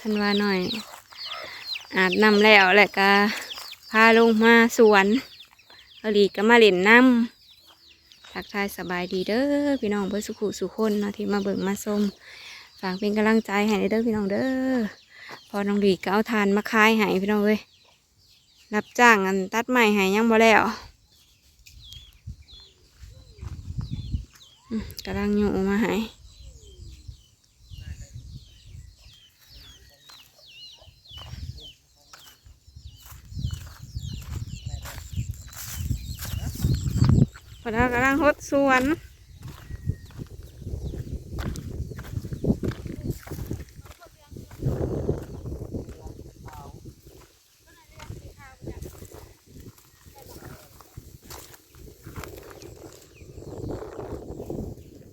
ทันว่าหน่อย อาบน้ำแล้วแหละก็พาลงมาสวนอลีก็มาเล่นน้ำทักทายสบายดีเด้อพี่น้องเพื่อสุขุสุคนเนาะที่มาเบิ่งมาชมฝากเป็นกำลังใจให้เด้อพี่น้องเด้อพอน้องดีก็เอาทานมาขายให้พี่น้องเว้ยรับจ้างอันตัดไม้ให้ยังบ่แล้วกำลังอยู่มาให้ พอเรากำลังหดสวน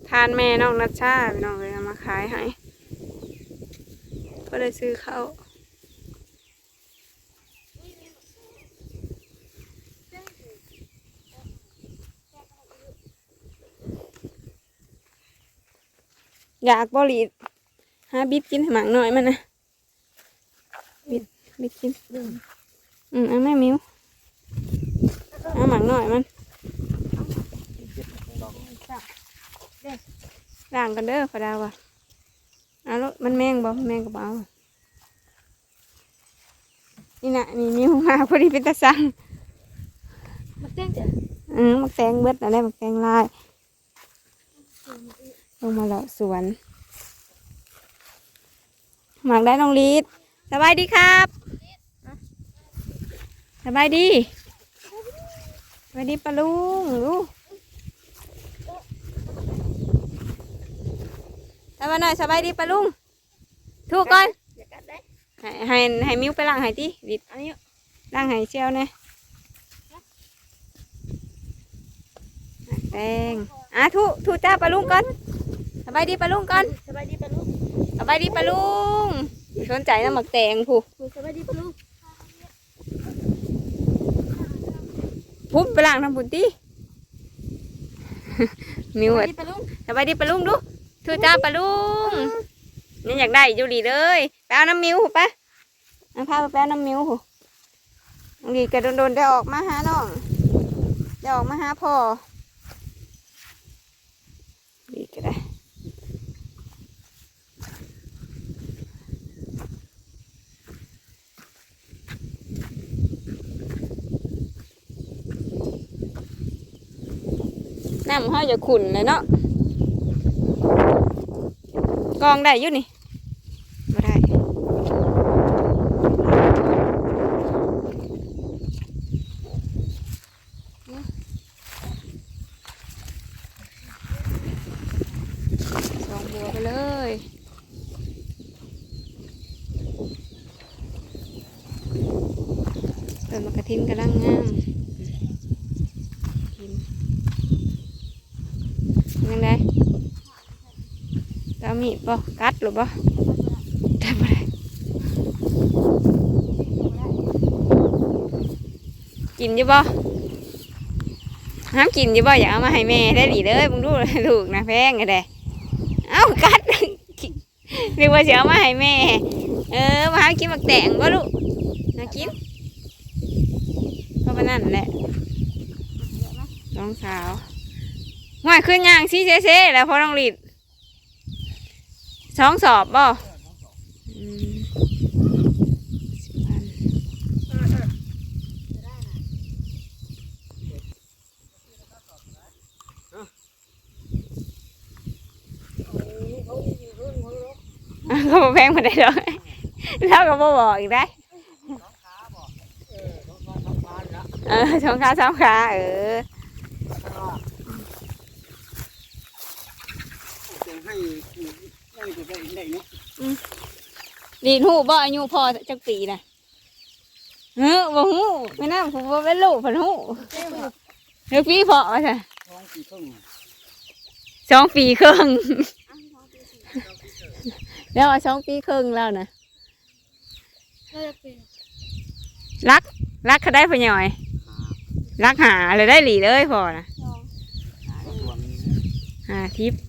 ทานแม่น้องนัชชาพี่น้องเลยมาขายให้ก็เลยซื้อเข้าว อยากบริดหาบิดกินให้หมังหน่อยมันนะบิดบิดกินอืมเอาแม่มิวเอาหมังหน่อยมันล้างกันเด้อพอดาวอะเอาลูกมันแมงบ่แมงกระเป๋านี่นะนี่มิวมาพอดีเป็นตาสังมันเต้นจ้ะอืมมักแตงเบิดอะไรมักแตงลายล งมาเลาะสวนหมักได้น้องลีดสบายดีครับสบายดีสบายดีปะลุงลูกสบายหน่อยสบายดีปะลุงถูกก่อนให้ให้ให้มิ้วไปล้างให้ติดิดอันนี้ล้างให้เชียวเนี่ยแตงอะถูถูจ้าปะลุงก่อน บายดีปะลุงก่อนสบายดีปะลูกสบายดีปะลุงสนใจน้ำหมักแตงผู้สบายดีปะลูกพุ่มไปล้างน้ำบุญตีมิวสบาเอ็ยดดีปะลูกสบายดีปะลุงดูทูจ้าปะลุงนี่อยากได้อยู่ดีเลยไปเอาน้ำมิวหูปะเอาพาไปเอาน้ำมิวหูน้องดีกระโดนๆได้ออกมาหาน้องได้ออกมาหาพ่อดีก็ได้ น้ำห้อยจะขุ่นเลยเนาะกองได้อยู่นี่ไม่ได้สองบัวไปเลยเติมมะกระทินกำลังงามกินยังไง ตามีดบ่กัดหรือบ่ได้บ่ได้กินอยู่บ่ห้ามกินอยู่บ่อย่าเอามาให้แม่ได้ดีเด้อมึงดูลูกนะแพงไงเด้เอ้ากัดนึกว่าจะเอามาให้แม่ เออมาหากินมักแตงบ่ลูกมากินเพราะนั่นแหละน้องสาวห่วยขึ้นยางซีเซเซแล้วพอน้องหลีด สองสอบบ่อืมสิบพันอะก็บ่แพงมาได้ดอกแล้วก็บ่บอกอีกได้เออสองขาสามขาเออให้ให้จะได้ได้เนาะดีนหูบ่อายุพอจักปีนะเฮ้อบ่หูไม่น่าผมบ่เป็นลูกเพิ่นหูเฮ้ยปีพอว่าซั่นท้องสี่ครึ่งสองปีครึ่งแล้วว่าสองปีครึ่งแล้วนะก็จะเป็นรักรักเขาได้พะหน่อยรักหาเลยได้หลีเลยพอนะสองส่วนหาทิพย์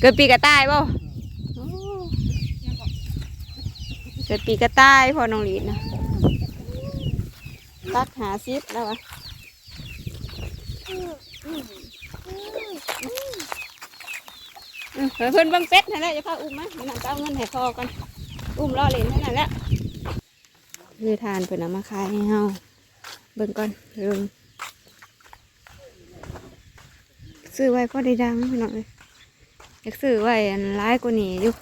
เกิดปีกระต่ายบ่เกิดปีกระต่ายพอน้องลีดนะตักหาซิปแล้ววะเพิ่นบังเป็ดนั่นแหละจะพาอุ้มมามันจะเอาเงินให้พอกันอุ้มล่อเหรียญเท่นั้นแหละคือทานเพิ่นเอามาขายให้เฮาเบิ่งก่อนเรื่องซื้อไว้พอได้ดังพี่น้องเลย อยากซื้อไว้ร้ายกว่านี้อยู่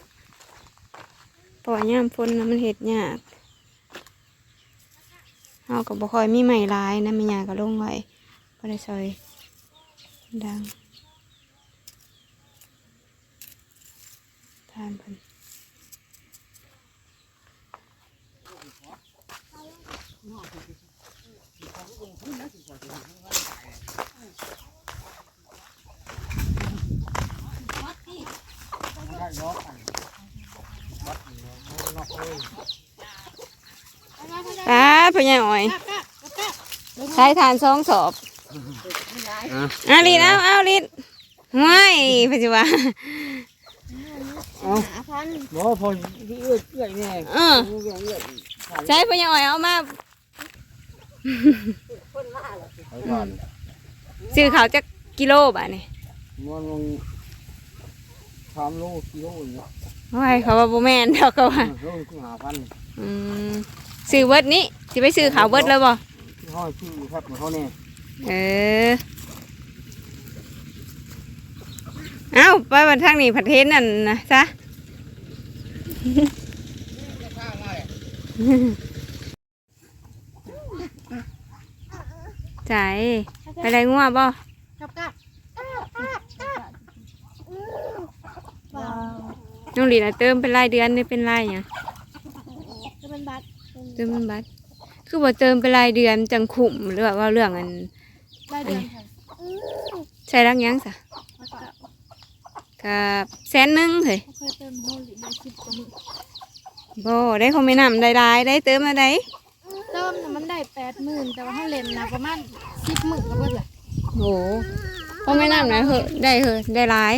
เพราะว่าย่ามฝนนะมันเห็ดยากเฮาก็บ่คอยมีไม้ร้ายนะมีหยาก็ลงไว้พอได้ซอยดังทานเพิ่นได้ล้อกันวัดนี่เนาะน อกเลยป้าพ่อใหญ่อ้อยใช้ทานสองสอบอะอะลีนเอาเอาลีนห้วยปัจจุบันเอาหาพันบ่พอที่เอื้อยเอื้อยแน่เออเอื้อยเอื้อยใช้พ่อใหญ่อ้อยเอามาไปก่อนซื้อเขาวจักกิโลบ่ะนี่มันลงสามโลกิโลอย่างเงี้ย ห้วยเขาว่าบ่แม่นเดอกก็ว่าโลคือหาพันอืมซื้อเบิดนี้สิไปซื้อขาวเบิดแล้วบ่ที่ห้อยชื่อครับของเขาเนี่ยเออเอ้าไปวันทางนี้ผัดเทนนั่นนะซะ ใจไปไรงัวบ่กับกับว้าว น้องหลีน่ะเติมเป็นรายเดือนนี่เป็นรายหยังจะเป็นบัตรเป็นเติมเป็นบัตรคือบ่เติมเป็นรายเดือนจังขุมหรือว่าว่าเรื่องอันได้เดือนค่ะใช้รักหยังซะแล้วก็กับแสนหนึงเฮ้ยเคยเติมโฮลิได้สิบกว่าหมื่นบ่ได้คอมเมนต์นำได้หลายได้เติมมาได้เติมน่ะมันได้แปดหมื่นแต่ว่าถ้าเล่นนะประมาณสิบหมื่นก็เบิดเลยโหคอมเมนต์นำนะเหอะได้เหอะได้หลาย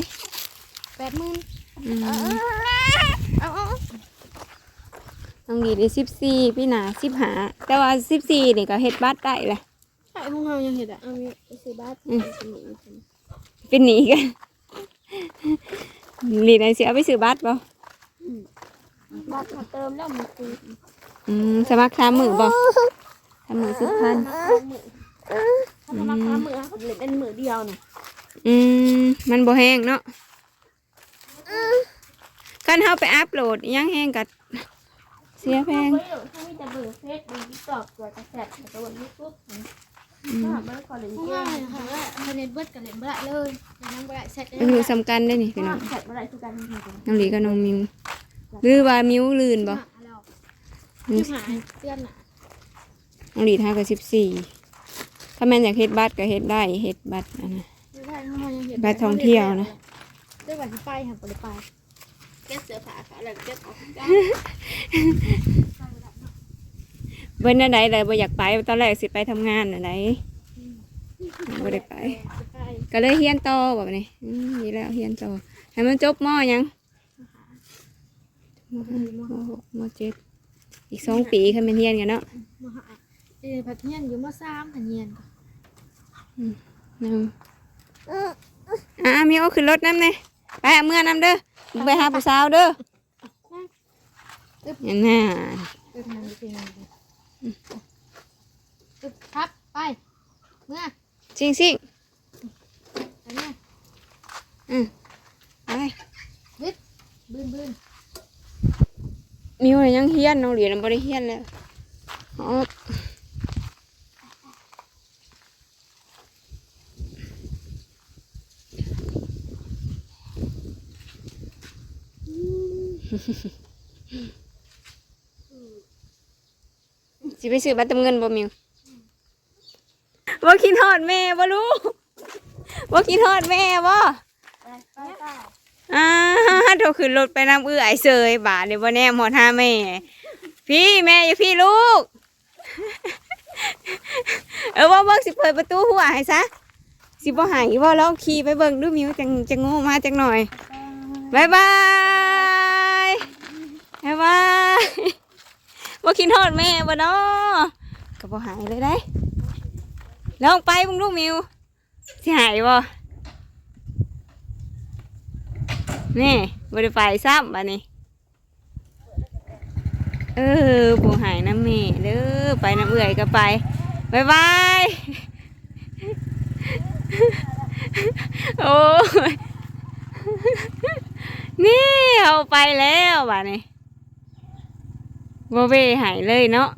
แปดหมื่นอืมเอาเอา น้องดีได้14พี่หนา15แต่ว่า14นี่ก็เฮ็ดบัตรได้แหละใช่ของเรายังเห็นอะเอามีสิบัตรอืมสมุนเป็นหนีกันหลีนไอเสียเอาไปซื้อบัตรบ่บัตรมาเติมแล้วมันคืออืมสมัครสามหมื่นบ่สามหมื่นสิบพันถ้าจะมาค้ามือเขาเล่นเป็นมือเดียวเนี่ยอืมมันบ่แห้งเนาะ กันเฮาไปอัพโหลดอิหยังแห้งกัดเสียแพงเขาเขามีแต่เบอร์เฟซเบอร์ติ๊กต็อกตัวกระแสตัวยูทูบอืมเบอร์คอลเลนเจนค่ะว่าคะแนนเบิร์ดกับเล่นเบิร์ดเลยนั่งเบิร์ดเสร็จมันอยู่สำคัญได้นี่พี่น้องเสร็จเมื่อไรคือการทำงานน้องหลีกับน้องมิวหรือว่ามิวลื่นบ่ที่หายเตือนอะน้องหลีท่าก็สิบสี่ถ้าแม่นอยากเฮ็ดบัตรก็เฮ็ดได้เฮ็ดบัตรอันนะไม่ได้เขายังเห็นไปท่องเที่ยวนะด้วยวันที่ไปค่ะไปไป แก้เสือผาค่ะอะไรแก้ออกได้เบิ่นอันใดเลยบ่อยากไปตอนแรกสิไปทำงานอันใดบ่ได้ไป ก็เลยเฮียนโตอแบบนี้อืมดีแล้วเฮียนโตอให้มันจบมอยังมห้ามหกมเจ็ดอีกสองปีค่ะแมันเฮียนกันเนาะมหาเออพัทเนียนอยู่มาซ้ำพัทเนียนนำอ่ามีเอาขึ้นรถน้ำเลย ไปเอาเมื่อน้ำเด้อมึงไปหาผู้สาวเด้อยังไงครับไปเมื่อซิ่งซิ่งไปเมื่อไปบืนบืนมิวน่ะยังเฮียนน้องเหรียญบ่ได้เฮียนแล้วอ๋อ สิไปซื้อบัตรเติมเงินบ่มิวบ่คิดฮอดแม่บ่ลูกบ่คิดฮอดแม่บ่ไปไปไปอ่าเธอขึ้นรถไปน้ำเอื้อยเสยบาทเดี๋ยวบ่แน่หมดห้าแม่ พี่แม่อย่าพี่ลูก เออว่าเบิ่งสิเปิดประตูหัวให้ซะ สิบ่หายบ่ลองขี่ไปเบิ่งดูมิวจังจังโง่มาจังหน่อย บายบายบายบายบ่กินฮอดแม่บ่เนาะก็บ่หายเลยได้ลองไปมึงดูกมิวสิหายบ่นี่บ่ได้ไปซ้ำบัดนี้เออบ่หายน้ำแม่เด้อไปน้ำเอื่อยก็ไปบายบายโอ้ย นี่เอาไปแล้วบัดนี้บเวหายเลยเนาะ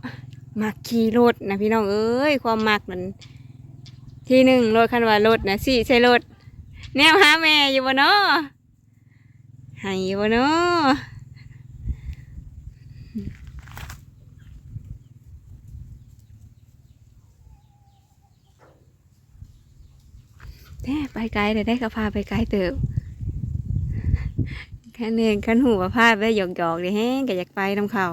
มักขี่รถนะพี่น้องเอ้ยความมักมันทีหนึ่งรถคันว่ารถนะสี่ใช่รถแนวหาแม่อยู่บ่เนาะหายอยู่บ่เนาะแท้ไปไกลแต่ได้ก็พาไปไกลเติบ ค่นี้ขันหูว่าพาไปหยอกหยอกเดี๋ยแห้งก็อยากไปน้ำเขา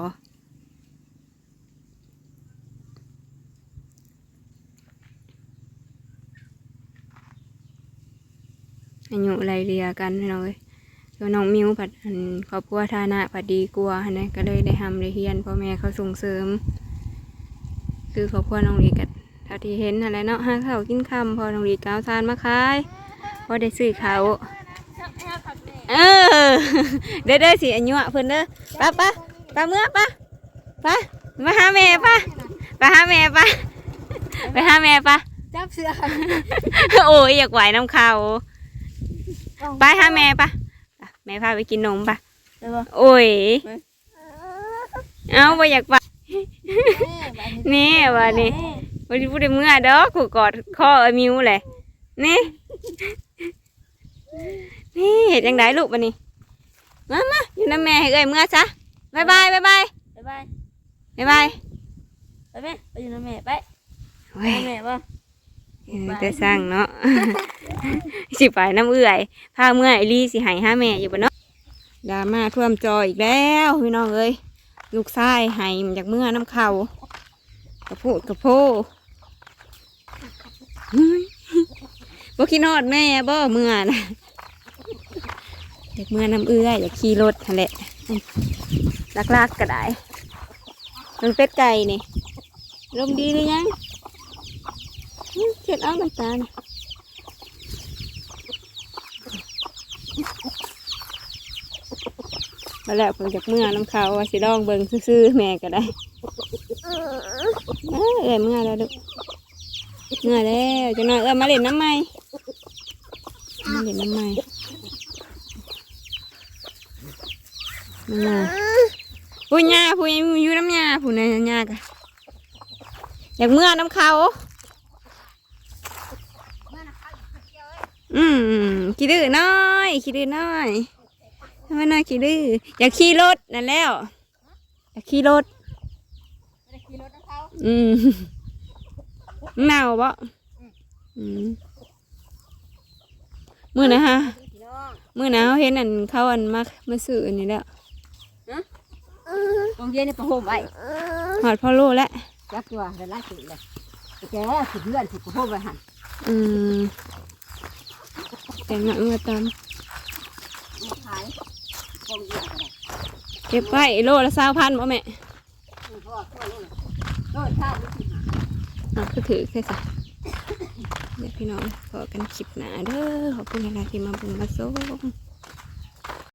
อายุไรเรียกันพี่น้องเอ้ยส่วน้องมิวผัดอันครอบครัวฐานะผัดดีกว่าหั้นะก็เลยได้ทำได้เฮียนพ่อแม่เขาส่งเสริม คือครอบครัวน้องลีกันเท่าที่เห็นอะไรเนาะห้าข้าวกินคำพอน้องลีก้าวทานมาขายพอได้ซื้อเขา เออเด้อเด้อสิอันยั่วเพิ่นเด้อไป้าป้าป้าเมื่อป้าป้ามาหาแม่ป้าไปหาแม่ป้าไปหาแม่ป้าจับเสื้อโอ้ยอยากไหวน้ำเขาวไปหาแม่ป้าแม่พาไปกินนมป้าได้บ่โอ้ยเอาไปอยากไปนี่ว่านี่วันนี้พูดได้เมื่อดอกกูกอดคอไอ้มิวเลยนี่ นี่เห็นยังไงลูกบันนี้มามาอยู่น้ำแม่ให้เอ้ยเมื่อซะบายบายบายบายบ๊ายบายบายบายไปแม่ไปอยู่นะแม่ไปเว้ยแม่บ่เออแต่สร้างเนาะ สิไปน้ำเอื่อยพาเมื่อไอลี่สิใหายห้าแม่อยู่บนเนาะดราม่าท่วมจออีกแล้วพี่น้องเอ้ยลูกชายใหายจากเมื่อน้ำเขากระโพดกระโพเฮ้ยบ่คิดนอดแม่บ่เมื่อนะ อยากเมื่อน้ำเอื้อยอยากขี่รถนั่นแหละลักๆก็ได้มันเป็ดไก่นี่ลมดีหรือยังอื้อเช็ดเอาน้ำตาลมาแล้วผมจากเมื่อน้ำเขาวว่าสิลองเบิ่งซื่อๆแม่ก็ได้เอ้ยเอ้ยเมื่อแล้วลูกเมื่อแล้วจะน้อยเอ้ยมาเล่นน้ำไหมมาเล่นน้ำไหม มาผู้ยาผู้ยังอยู่น้ำยาผู้นายยากะอยากเมื่อน้ำเขาอืมขี้ดื้อน้อยขี้ดื้อน้อยทำไมน้อยขี้ดื้ออยากขี่รถนั่นแล้วอยากขี่รถไปขี่รถอืมหนาวปะอืมมือนะฮะพี่น้องมือหนาวเห็นอันเขาอันมามาซื้ออันนี้แล้ว โรงเรียนนี่ประโหมไว้หอดพ่อโลแล้วจักตัวได้หลายสิเลยแกสิเพื่อนสิประโหมไว้หั่นอืมแต่งหน้าเมื่อตามมาขายโรงเรียนก็ได้เก็บไว้โลละสาวพันบ่แม่เพราะว่าตัวนี้น่ะโดยข้าวนี่สิหาอะก็ถือแค่สิเดี๋ยวพี่น้องขอกันคลิปหนาเด้อขอบคุณหลายๆที่มาเบุญมาส้ม